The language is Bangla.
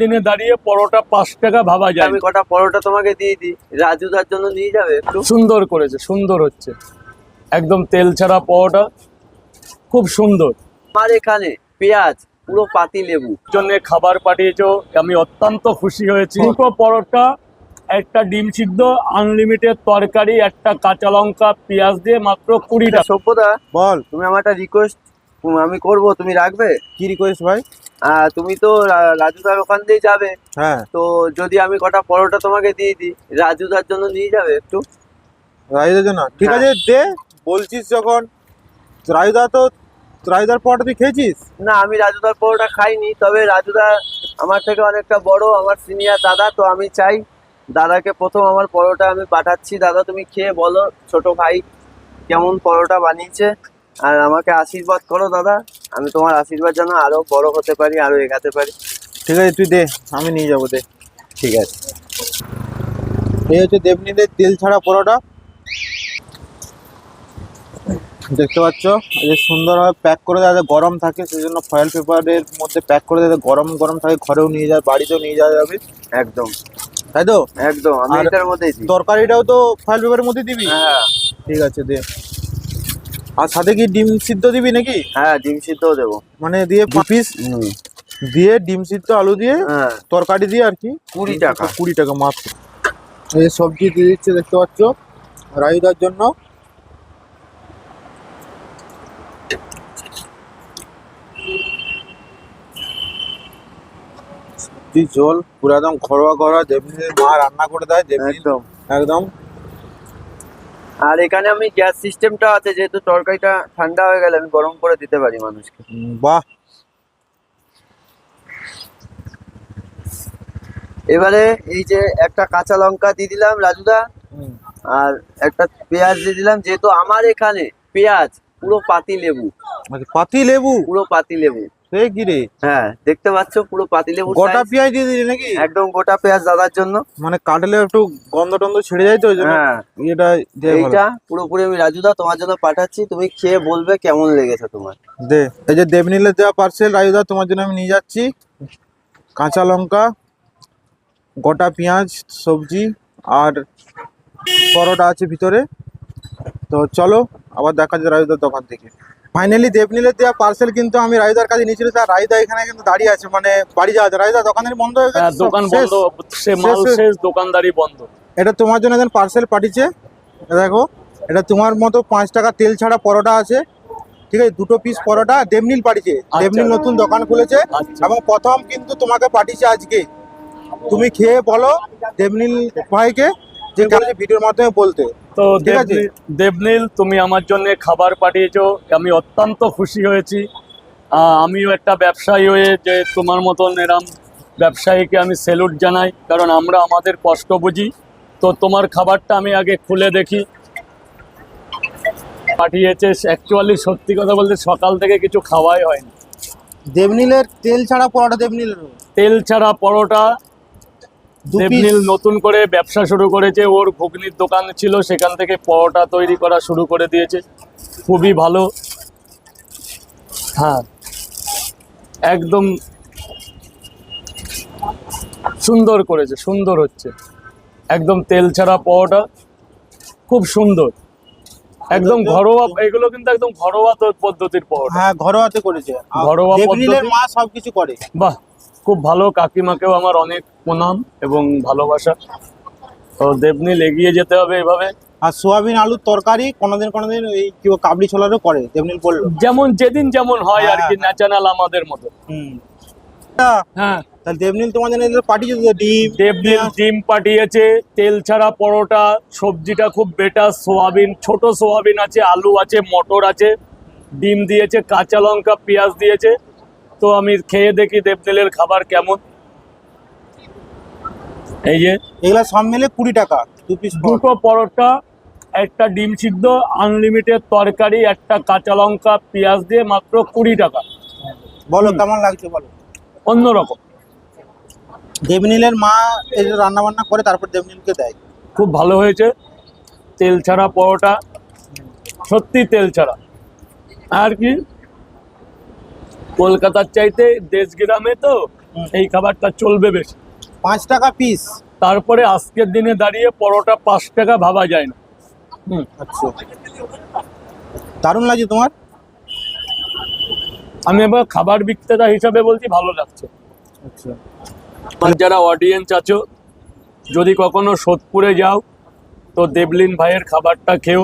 দিনে দাঁড়িয়ে পরোটা পাঁচ টাকা ভাবা যায়। আমি কটা পরোটা তোমাকে দিয়ে দিই রাজু রাজুদার জন্য নিয়ে যাবে একটু? সুন্দর করেছে সুন্দর হচ্ছে। একদম তেল ছাড়া পরোটা খুব সুন্দর। আমার এখানে পেঁয়াজ পুরো পাতি লেবু। জন্য খাবার পাঠিয়েছো আমি অত্যন্ত খুশি হয়েছি। দুটো পরোটা একটা ডিম সিদ্ধ আনলিমিটেড তরকারি একটা কাঁচা লঙ্কা পেঁয়াজ দিয়ে মাত্র কুড়িটা সভ্যতা বল। তুমি আমার একটা রিকোয়েস্ট আমি করব তুমি রাখবে? কি রিকোয়েস্ট ভাই? তুমি তো রাজুদার ওখান দিয়ে যাবে। হ্যাঁ। তো যদি আমি কটা পরোটা তোমাকে দিয়ে দিই রাজুদার জন্য নিয়ে যাবে একটু? রায়ুদার জন্য? ঠিক আছে দে বলছিস যখন। রায়ুদা তো রায়ুদার পরোটা তুই খেয়েছিস? না আমি রাজুদার পরোটা খাইনি তবে রাজুদা আমার থেকে অনেকটা বড় আমার সিনিয়র দাদা তো আমি চাই দাদাকে প্রথম আমার পরোটা আমি পাঠাচ্ছি। দাদা তুমি খেয়ে বলো ছোট ভাই কেমন পরোটা বানিয়েছে আর আমাকে আশীর্বাদ করো দাদা। আমি তোমার আশীর্বাদ যেন আরও বড় হতে পারি আরও এগাতে পারি। ঠিক আছে তুই দে আমি নিয়ে যাব দে। ঠিক আছে। এই হচ্ছে দেবনীদের তেল ছাড়া পরোটা। দেখতে পাচ্ছ যে সুন্দরভাবে প্যাক করে দেওয়া গরম থাকে সেই জন্য ফয়েল পেপারের মধ্যে প্যাক করে যায়, গরম গরম থাকে ঘরেও নিয়ে যায় বাড়িতেও নিয়ে যাওয়া যাবে একদম। তাই তো? একদম আমি আর- এটার মধ্যেই দিই। তরকারিটাও তো ফয়েল পেপারের মধ্যে দিবি? হ্যাঁ। ঠিক আছে দে। আর সাথে কি ডিম সিদ্ধ দিবি নাকি? হ্যাঁ ডিম সিদ্ধও দেবো। মানে দিয়ে পিস দিয়ে ডিম সিদ্ধ আলু দিয়ে হ্যাঁ। তরকারি দিয়ে আর কি? কুড়ি টাকা। কুড়ি টাকা মাত্র। এই সবজি দিয়ে দিচ্ছে দেখতে পাচ্ছ? রায়ুদার জন্য। সবজি ঝোল পুরো একদম ঘরোয়া ঘরোয়া যেমনি মা রান্না করে দেয় যেমনি একদম। একদম। আর এখানে আমি গ্যাস সিস্টেমটা আছে যেহেতু তরকারিটা ঠান্ডা হয়ে গেলে আমি গরম করে দিতে পারি মানুষকে। বাহ! এবারে এই যে একটা কাঁচা লঙ্কা দিয়ে দিলাম রাজুদা আর একটা পেঁয়াজ দিয়ে দিলাম যেহেতু আমার এখানে পেঁয়াজ পুরো পাতি লেবু। পাতি লেবু? পুরো পাতি লেবু। সে কি রে? হ্যাঁ দেখতে পাচ্ছ পুরো পাতি লেবু গোটা পেঁয়াজ দিয়ে দিলি নাকি? একদম গোটা পেঁয়াজ দাদার জন্য। মানে কাটলে একটু গন্ধ টন্ধ ছেড়ে যায় তো ওই জন্য? হ্যাঁ। এটা এইটা পুরোপুরি আমি রাজুদা তোমার জন্য পাঠাচ্ছি। তুমি খেয়ে বলবে কেমন লেগেছে তোমার। দে এই যে দেবনীলের দেওয়া পার্সেল রাজুদা তোমার জন্য আমি নিয়ে যাচ্ছি। কাঁচা লঙ্কা গোটা পেঁয়াজ সবজি আর পরোটা আছে ভিতরে। তো চলো আবার দেখা যায় রায়ুদার দোকান থেকে। ফাইনালি দেবনীলের দেওয়া পার্সেল কিন্তু আমি রায়ুদার কাছে নিয়েছিল স্যার রায়ুদা এখানে কিন্তু দাঁড়িয়ে আছে মানে বাড়ি যাওয়া রায়ুদা দোকানের বন্ধ হয়ে হ্যাঁ, গেছে দোকান বন্ধ সে মাল শেষ। দোকানদারি বন্ধ। এটা তোমার জন্য একজন পার্সেল পাঠিয়েছে। দেখো এটা তোমার মতো পাঁচ টাকা তেল ছাড়া পরোটা আছে। ঠিক আছে দুটো পিস পরোটা দেবনীল পাঠিয়েছে। দেবনীল নতুন দোকান খুলেছে আচ্ছা। এবং প্রথম কিন্তু তোমাকে পাঠিয়েছে আজকে। তুমি খেয়ে বলো দেবনীল ভাইকে যে ভিডিওর মাধ্যমে বলতে। তো দেবনীল- দেবনীল তুমি আমার জন্য খাবার পাঠিয়েছো আমি অত্যন্ত খুশি হয়েছি। আমিও একটা ব্যবসায়ী হয়ে যে তোমার মতন এরম ব্যবসায়ীকে আমি স্যালুট জানাই কারণ আমরা আমাদের কষ্ট বুঝি। তো তোমার খাবারটা আমি আগে খুলে দেখি। পাঠিয়েছে অ্যাকচুয়ালি সত্যি কথা বলতে সকাল থেকে কিছু খাওয়াই হয়নি। দেবনীলের তেল ছাড়া পরোটা দেবনীলের তেল ছাড়া পরোটা। দেবনীল নতুন করে ব্যবসা শুরু করেছে ওর ঘুগনির দোকান ছিল সেখান থেকে পরোটা তৈরি করা শুরু করে দিয়েছে। খুবই ভালো। হ্যাঁ। একদম সুন্দর করেছে সুন্দর হচ্ছে। একদম তেল ছাড়া পরোটা খুব সুন্দর। একদম ঘরোয়া এগুলো কিন্তু একদম ঘরোয়া পদ্ধতির পরোটা। হ্যাঁ ঘরোয়াতে করেছে। ঘরোয়া দেবনীলের পদ্ধতি। মা সবকিছু করে। বাহ! খুব ভালো কাকিমাকেও আমার অনেক প্রণাম এবং ভালোবাসা। তো দেবনীল এগিয়ে যেতে হবে এভাবে। আর সোয়াবিন আলুর তরকারি কোনোদিন কোনোদিন এই কি বলে, কাবলি ছোলারও করে দেবনীল বলল। যেমন যেদিন যেমন হয় আর কি হ্যাঁ। ন্যাচারাল আমাদের মতো। হুম। হ্যাঁ। তাহলে দেবনীল তোমার জন্য পাঠিয়েছে ডিম দেবনীল ডিম পাঠিয়েছে তেল ছাড়া পরোটা সবজিটা খুব বেটার সোয়াবিন ছোট সোয়াবিন আছে আলু আছে মটর আছে। ডিম দিয়েছে কাঁচা লঙ্কা পেঁয়াজ দিয়েছে। তো আমি খেয়ে দেখি দেবনীলের খাবার কেমন। এই যে এগুলো সব মিলে কুড়ি টাকা দু পিস দুটো পরোটা একটা ডিম সিদ্ধ আনলিমিটেড তরকারি একটা কাঁচা লঙ্কা পেঁয়াজ দিয়ে মাত্র কুড়ি টাকা। বলো কেমন লাগছে বলো? অন্যরকম। দেবনীলের মা এই যে রান্না বান্না করে তারপর দেবনীলকে দেয়। খুব ভালো হয়েছে। তেল ছাড়া পরোটা সত্যি তেল ছাড়া। আর কি? কলকাতার চাইতে দেশ গ্রামে তো এই খাবারটা চলবে বেশি। পাঁচ টাকা পিস তারপরে আজকের দিনে দাঁড়িয়ে পরোটা পাঁচ টাকা ভাবা যায় না। হুম আচ্ছা। দারুণ লাগছে তোমার? আমি এবার খাবার বিক্রেতা হিসাবে বলছি ভালো লাগছে। আচ্ছা। যারা অডিয়েন্স আছো যদি কখনো সোদপুরে যাও তো দেবলিন ভাইয়ের খাবারটা খেও।